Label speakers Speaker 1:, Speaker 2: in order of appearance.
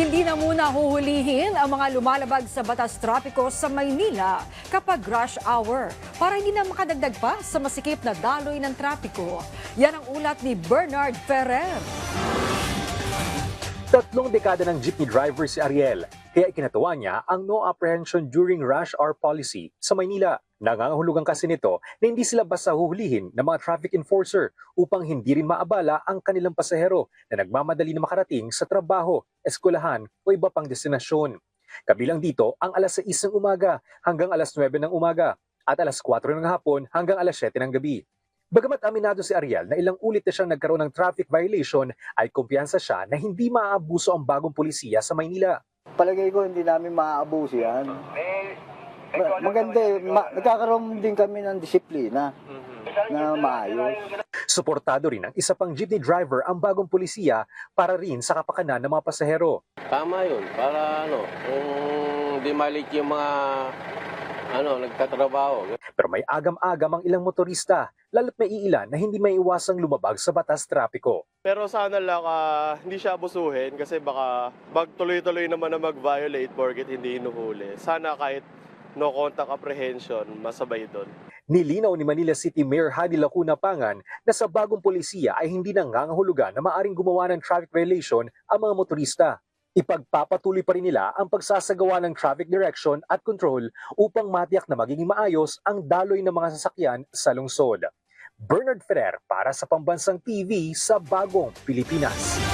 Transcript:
Speaker 1: Hindi na muna huhulihin ang mga lumalabag sa batas trapiko sa Maynila kapag rush hour para hindi na makadagdag pa sa masikip na daloy ng trapiko. Yan ang ulat ni Bernard Ferrer.
Speaker 2: Tatlong dekada ng jeepney driver si Ariel, kaya ikinatuwa niya ang no apprehension during rush hour policy sa Maynila. Nangangahulugan kasi nito na hindi sila basta huhulihin ng mga traffic enforcer upang hindi rin maabala ang kanilang pasahero na nagmamadali na makarating sa trabaho, eskwelahan o iba pang destinasyon. Kabilang dito ang alas 6 ng umaga hanggang alas 9 ng umaga at alas 4 ng hapon hanggang alas 7 ng gabi. Bagamat aminado si Ariel na ilang ulit na siyang nagkaroon ng traffic violation, ay kumpiyansa siya na hindi maaabuso ang bagong polisiya sa Maynila.
Speaker 3: Palagay ko hindi namin maaabuso yan. Ma- Maganda eh, ma- nagkakaroon din kami ng disiplina na maayos.
Speaker 2: Suportado rin ng isa pang jeepney driver ang bagong polisiya para rin sa kapakanan ng mga pasahero.
Speaker 4: Tama yun, para ano, kung di malik yung mga ano, nagtatrabaho.
Speaker 2: May agam-agam ang ilang motorista, lalo't may iilan na hindi may iwasang lumabag sa batas trapiko.
Speaker 5: Pero sana lang ah, hindi siya abusuhin kasi baka magtuloy-tuloy naman na mag-violate porket hindi hinuhuli. Sana kahit no contact apprehension, masabay doon.
Speaker 2: Nilinaw ni Manila City Mayor Hadi Lacuna Pangan na sa bagong polisiya ay hindi nangangahulugan na maaring gumawa ng traffic violation ang mga motorista. Ipagpapatuloy pa rin nila ang pagsasagawa ng traffic direction at control upang matiyak na magiging maayos ang daloy ng mga sasakyan sa lungsod. Bernard Ferrer para sa Pambansang TV sa Bagong Pilipinas.